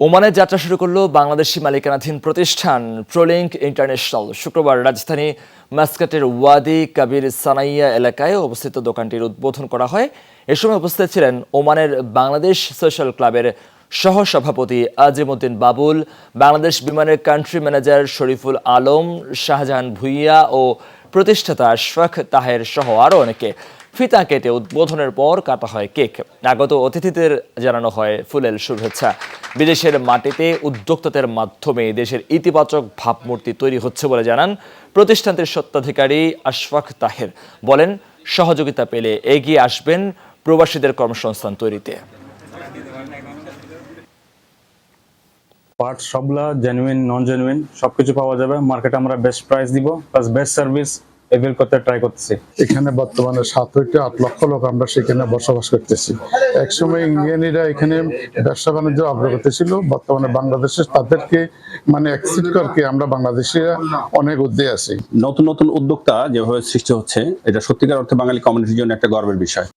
ওমানে যাত্রা শুরু করল বাংলাদেশি মালিকানাধীন প্রতিষ্ঠান প্রোলিংক ইন্টারন্যাশনাল শুক্রবার রাজধানী মাস্কাটের ওয়াদি কাবির সানাইয়া এলাকায় অবস্থিত দোকানটির উদ্বোধন করা হয়। এ সময় উপস্থিত ছিলেন ওমানের বাংলাদেশ সোশ্যাল ক্লাবের সহসভাপতি আজিমুদ্দিন বাবুল, বাংলাদেশ বিমানের কান্ট্রি ম্যানেজার শরীফুল আলম, শাহজাহান ভুইয়া ও প্রতিষ্ঠাতা আশফাক তাহের সহ আরও অনেকে। ফিতা কেটে উদ্বোধনের পর কাটা হয় কেক। আগত অতিথিদের জানানো হয় ফুলেল শুভেচ্ছা। বিদেশের মাটিতে উদ্যোক্তাদের মাধ্যমে দেশের ইতিবাচক ভাবমূর্তি তৈরি হচ্ছে বলে জানান প্রতিষ্ঠানটির সত্ত্বাধিকারী আশফাক তাহের। বলেন, সহযোগিতা পেলে এগিয়ে আসবেন প্রবাসীদের কর্মসংস্থান তৈরিতে। পার্ট সবগুলা জেনুইন নন জেনুইন সবকিছু পাওয়া যাবে। মার্কেটে আমরা বেস্ট প্রাইস দিব প্লাস বেস্ট সার্ভিস এভেল করতে ট্রাই করতেছি। এখানে বর্তমানে সাত হইতে আট লক্ষ লোক আমরা সেখানে বসবাস করতেছি। একসময় ইন্ডিয়ানিরা এখানে ব্যবসা বাণিজ্য অগ্রগতি ছিল। বর্তমানে বাংলাদেশে তাদেরকে মানে এক্সিট করকে আমরা বাংলাদেশিরা অনেক উদ্যোগে আছি। নতুন নতুন উদ্যোক্তা যেভাবে সৃষ্টি হচ্ছে এটা সত্যিকার অর্থে বাঙালি কমিউনিটির জন্য একটা গর্বের বিষয়।